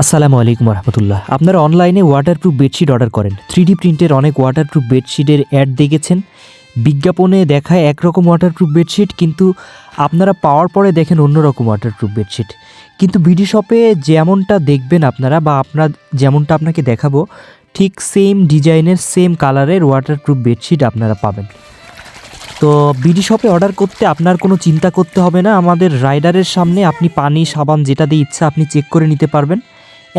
আসসালামু আলাইকুম রহমতুল্লাহ আপনারা অনলাইনে ওয়াটারপ্রুফ বেডশিট অর্ডার করেন। থ্রি প্রিন্টের অনেক ওয়াটারপ্রুফ বেডশিটের অ্যাড দেখেছেন। বিজ্ঞাপনে দেখায় একরকম ওয়াটারপ্রুফ বেডশিট কিন্তু আপনারা পাওয়ার পরে দেখেন অন্যরকম ওয়াটারপ্রুফ বেডশিট কিন্তু বিডি শপে যেমনটা দেখবেন আপনারা, বা আপনার যেমনটা আপনাকে দেখাবো, ঠিক সেম ডিজাইনের সেম কালারের ওয়াটারপ্রুফ বেডশিট আপনারা পাবেন। তো বিডি শপে অর্ডার করতে আপনার কোনো চিন্তা করতে হবে না। আমাদের রাইডারের সামনে আপনি পানি, সাবান যেটা দিয়ে ইচ্ছা আপনি চেক করে নিতে পারবেন।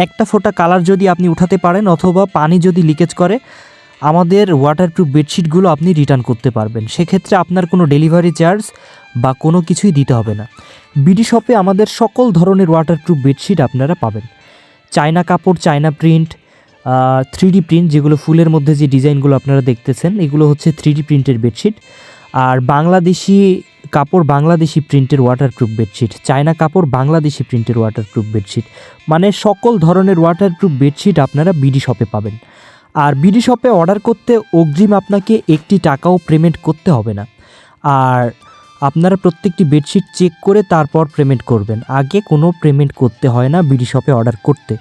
একটা ফোঁটা কালার যদি আপনি উঠাতে পারেন অথবা পানি যদি লিকেজ করে, আমাদের ওয়াটারপ্রুফ বেডশিটগুলো আপনি রিটার্ন করতে পারবেন। সেক্ষেত্রে আপনার কোনো ডেলিভারি চার্জ বা কোনো কিছুই দিতে হবে না। বিডি শপে আমাদের সকল ধরনের ওয়াটারপ্রুফ বেডশিট আপনারা পাবেন। চায়না কাপড়, চায়না প্রিন্ট থ্রি প্রিন্ট যেগুলো ফুলের মধ্যে যে ডিজাইনগুলো আপনারা দেখতেছেন, এগুলো হচ্ছে থ্রি প্রিন্টের বেডশিট আর বাংলাদেশি কাপড় বাংলাদেশি প্রিন্টের ওয়াটারপ্রুফ বেডশিট চায়না কাপড় বাংলাদেশি প্রিন্টের ওয়াটারপ্রুফ বেডশিট মানে সকল ধরনের ওয়াটারপ্রুফ বেডশিট আপনারা বিডি শপে পাবেন। আর বিডি শপে অর্ডার করতে অগ্রিম আপনাকে একটি টাকাও পেমেন্ট করতে হবে না। আর আপনারা প্রত্যেকটি বেডশিট চেক করে তারপর পেমেন্ট করবেন। আগে কোনো পেমেন্ট করতে হয় না বিডি শপে অর্ডার করতে।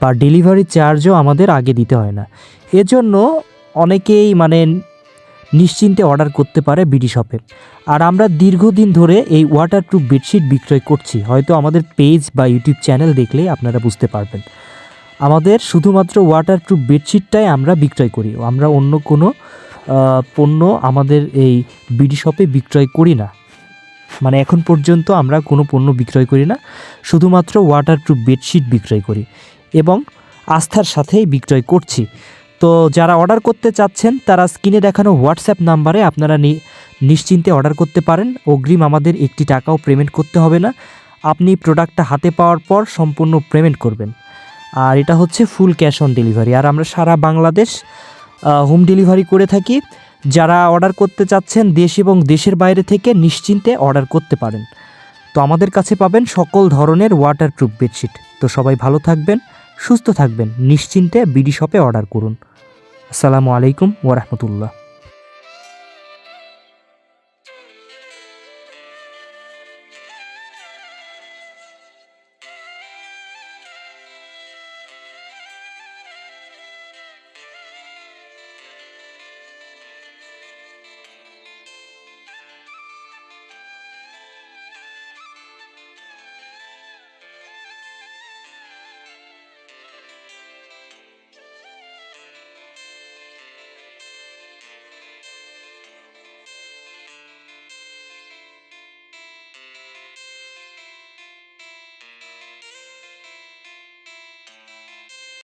বা ডেলিভারি চার্জও আমাদের আগে দিতে হয় না। এজন্য অনেকেই মানে নিশ্চিন্তে অর্ডার করতে পারে বিডি শপে। আর আমরা দীর্ঘদিন ধরে এই ওয়াটারপ্রুফ বেডশিট বিক্রয় করছি। হয়তো আমাদের পেজ বা ইউটিউব চ্যানেল দেখলেই আপনারা বুঝতে পারবেন। আমাদের শুধুমাত্র ওয়াটারপ্রুফ বেডশিটটাই আমরা বিক্রয় করি। আমরা অন্য কোনো পণ্য আমাদের এই বিডি শপে বিক্রয় করি না। মানে এখন পর্যন্ত আমরা কোনো পণ্য বিক্রয় করি না। শুধুমাত্র ওয়াটারপ্রুফ বেডশিট বিক্রয় করি। এবং আস্থার সাথেই বিক্রয় করছি। তো যারা অর্ডার করতে চাচ্ছেন, তারা স্ক্রিনে দেখানো হোয়াটসঅ্যাপ নাম্বারে আপনারা নিশ্চিন্তে অর্ডার করতে পারেন। অগ্রিম আমাদের একটি টাকাও পেমেন্ট করতে হবে না। আপনি প্রোডাক্টটা হাতে পাওয়ার পর সম্পূর্ণ পেমেন্ট করবেন। আর এটা হচ্ছে ফুল ক্যাশ অন ডেলিভারি আর আমরা সারা বাংলাদেশ হোম ডেলিভারি করে থাকি। যারা অর্ডার করতে চাচ্ছেন, দেশ এবং দেশের বাইরে থেকে নিশ্চিন্তে অর্ডার করতে পারেন। তো আমাদের কাছে পাবেন সকল ধরনের ওয়াটারপ্রুফ বেডশিট তো সবাই ভালো থাকবেন। সুস্থ থাকবেন। নিশ্চিন্তে বিডি শপে অর্ডার করুন। আসসালামু আলাইকুম ওরহমতুল্লাহ